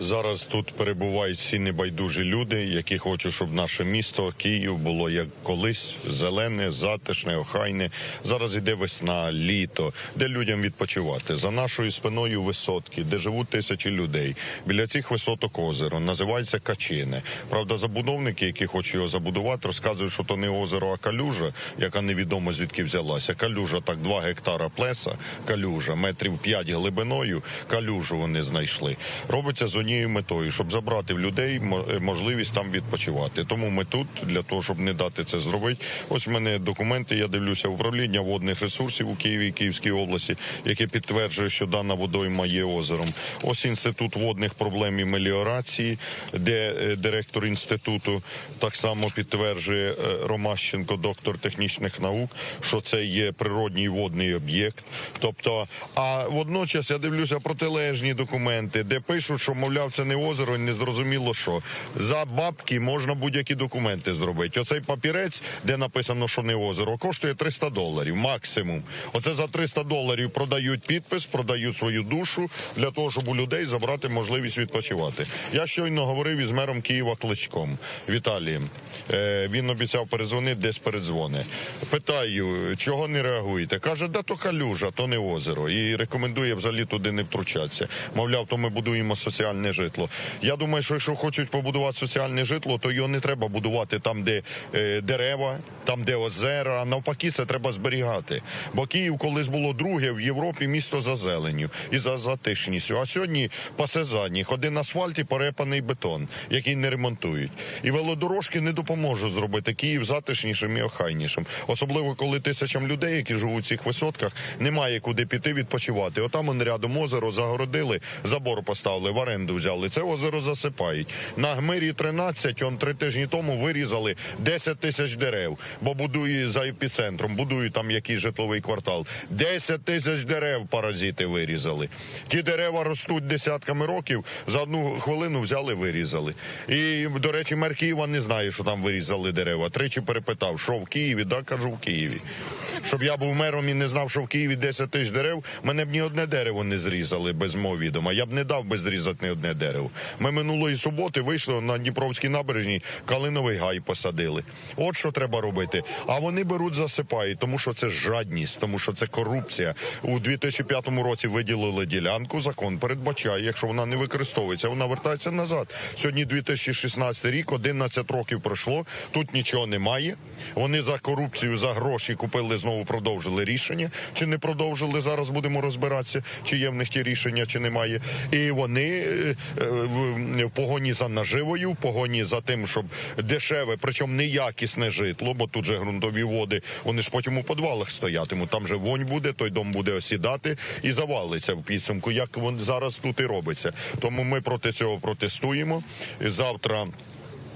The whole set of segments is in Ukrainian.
Зараз тут перебувають всі небайдужі люди, які хочуть, щоб наше місто Київ було як колись зелене, затишне, охайне. Зараз іде весна, літо, де людям відпочивати. За нашою спиною висотки, де живуть тисячі людей. Біля цих висоток озеро називається Качине. Правда, забудовники, які хочуть його забудувати, розказують, що то не озеро, а калюжа, яка невідомо звідки взялася. Калюжа так 2 гектара плеса, калюжа, метрів 5 глибиною. Калюжу вони знайшли. Робиться з однією метою, щоб забрати в людей можливість там відпочивати. Тому ми тут для того, щоб не дати це зробити. Ось в мене документи. Я дивлюся управління водних ресурсів у Києві, і Київській області, яке підтверджує, що дана водойма є озером. Ось інститут водних проблем і меліорації, де е, директор інституту так само підтверджує е, Ромащенко, доктор технічних наук, що це є природній водний об'єкт. Тобто, а водночас я дивлюся протилежні документи, де пишуть, що мовляв, це не озеро, не зрозуміло що. За бабки можна будь-які документи зробити. Оцей папірець, де написано, що не озеро, коштує 300 доларів максимум. Оце за 300 доларів продають підпис, продають свою душу для того, щоб у людей забрати можливість відпочивати. Я щойно говорив із мером Києва Кличком Віталієм. Е, він обіцяв перезвонити, десь передзвони. Питаю, чого не реагуєте? Каже, да то калюжа, то не озеро. І рекомендує взагалі туди не втручатися. Мовляв, то ми будуємо соціальне житло. Я думаю, що якщо хочуть побудувати соціальне житло, то його не треба будувати там, де е, дерева, там, де озера. Навпаки, це треба зберігати. Бо Київ колись було друге в Європі місто за зеленню і за затишністю. А сьогодні пасе задніх. Один асфальт і порепаний бетон, який не ремонтують. І велодорожки не допоможуть зробити Київ затишнішим і охайнішим. Особливо коли тисячам людей, які живуть в цих висотках, немає куди піти відпочивати. Отам он рядом озеро загородили, забор поставили, в оренду взяли. Це озеро засипають. На гмирі 13, он три тижні тому вирізали 10 тисяч дерев, бо будує за епіцентром, будують там якийсь житловий квартал. 10 тисяч дерев паразити вирізали. Ті дерева ростуть десятками років. За одну хвилину взяли, вирізали. І, до речі, мер Києва не знає, що там вирізали дерева. Тричі перепитав, що в Києві, да, кажу, в Києві. Щоб я був мером і не знав, що в Києві 10 тисяч дерев, мене б ні одне дерево не зрізали без мого відома. Я б не дав би зрізати ні одне дерево. Ми минулої суботи вийшли на Дніпровській набережній, калиновий гай посадили. От що треба робити. А вони беруть, засипають, тому що це жадність, тому що це корупція. У 2005 році виділили ділянку. Закон передбачає, якщо вона не використовується, вона вертається назад. Сьогодні 2016 рік, 11 років пройшло. Тут нічого немає. Вони за корупцію, за гроші купили знову, продовжили рішення. Чи не продовжили? Зараз будемо розбиратися, чи є в них ті рішення, чи немає. І вони е, в, в погоні за наживою, в погоні за тим, щоб дешеве, причому неякісне житло, бо тут же ґрунтові води, вони ж потім у підвалах стоятимуть. Там же вонь буде, той дом буде осідати і завалиться в підсумку, як вон зараз тут і робиться. Тому ми проти цього протестуємо. Завтра.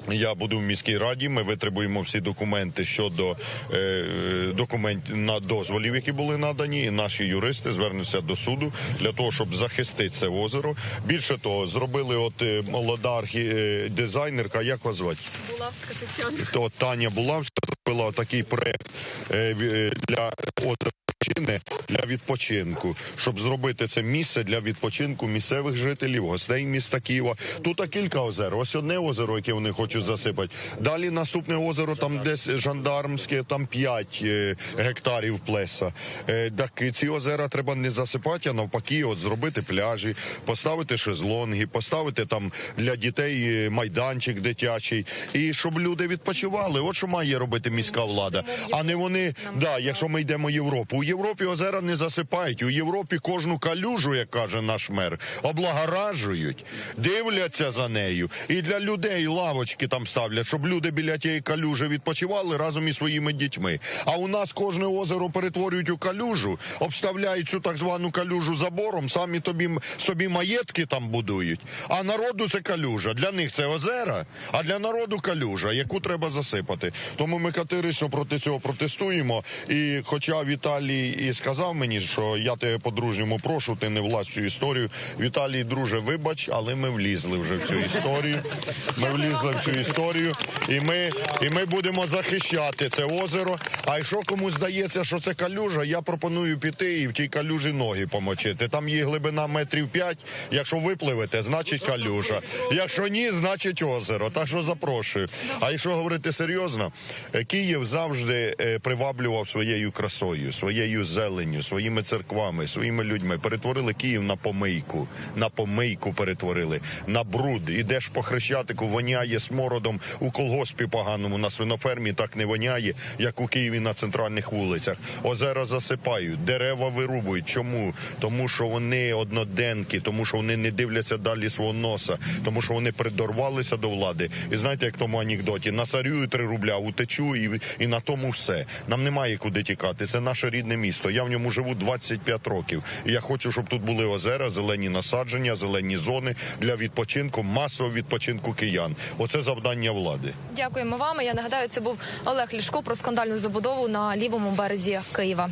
Я буду в міській раді. Ми витребуємо всі документи щодо е, документів на дозволів, які були надані. І наші юристи звернуться до суду для того, щоб захистити це озеро. Більше того, зробили от е, молода архі... е, дизайнерка. Як вас звати? Булавська Тетяна. То Таня Булавська зробила такий проект е, е, для озера. Чини для відпочинку, щоб зробити це місце для відпочинку місцевих жителів, гостей міста Києва. Тут кілька озер. Ось одне озеро, яке вони хочуть засипати. Далі наступне озеро, там десь жандармське, там 5 е, гектарів плеса. Е, так ці озера треба не засипати, а навпаки, от зробити пляжі, поставити шезлонги, поставити там для дітей е, майданчик дитячий, і щоб люди відпочивали. От що має робити міська влада, а не вони. Да, якщо ми йдемо в Європу. Європі озера не засипають. У Європі кожну калюжу, як каже наш мер, облагоражують, дивляться за нею. І для людей лавочки там ставлять, щоб люди біля тієї калюжі відпочивали разом із своїми дітьми. А у нас кожне озеро перетворюють у калюжу, обставляють цю так звану калюжу забором, самі тобі собі маєтки там будують. А народу це калюжа. Для них це озера, а для народу калюжа, яку треба засипати. Тому ми категорично проти цього протестуємо. І хоча Віталій І сказав мені, що я тебе по-дружньому прошу, ти не влазь цю історію. Віталій, друже, вибач, але ми влізли вже в цю історію. Ми влізли в цю історію, і ми, і ми будемо захищати це озеро. А якщо комусь здається, що це калюжа, я пропоную піти і в тій калюжі ноги помочити. Там є глибина метрів п'ять. Якщо випливете, значить калюжа. Якщо ні, значить озеро. Так що запрошую. А якщо говорити серйозно, е, Київ завжди е, приваблював своєю красою, своєю зеленню, своїми церквами, своїми людьми. Перетворили Київ на помийку. На помийку перетворили, на бруд. Ідеш по хрещатику, воняє смородом у колгоспі поганому на свинофермі. Так не воняє, як у Києві на центральних вулицях. Озера засипають, дерева вирубують. Чому? Тому що вони одноденки, тому що вони не дивляться далі свого носа, тому що вони придорвалися до влади. І знаєте, як тому анекдоті, насарюю три рубля, утечу і, і на тому все. Нам немає куди тікати. Це наше рідне місто. Я в ньому живу 25 років. І я хочу, щоб тут були озера, зелені насадження, зелені зони для відпочинку, масового відпочинку киян. Оце завдання влади. Дякуємо вам. Я нагадаю, це був Олег Лішко про скандальну забудову на лівому березі Києва.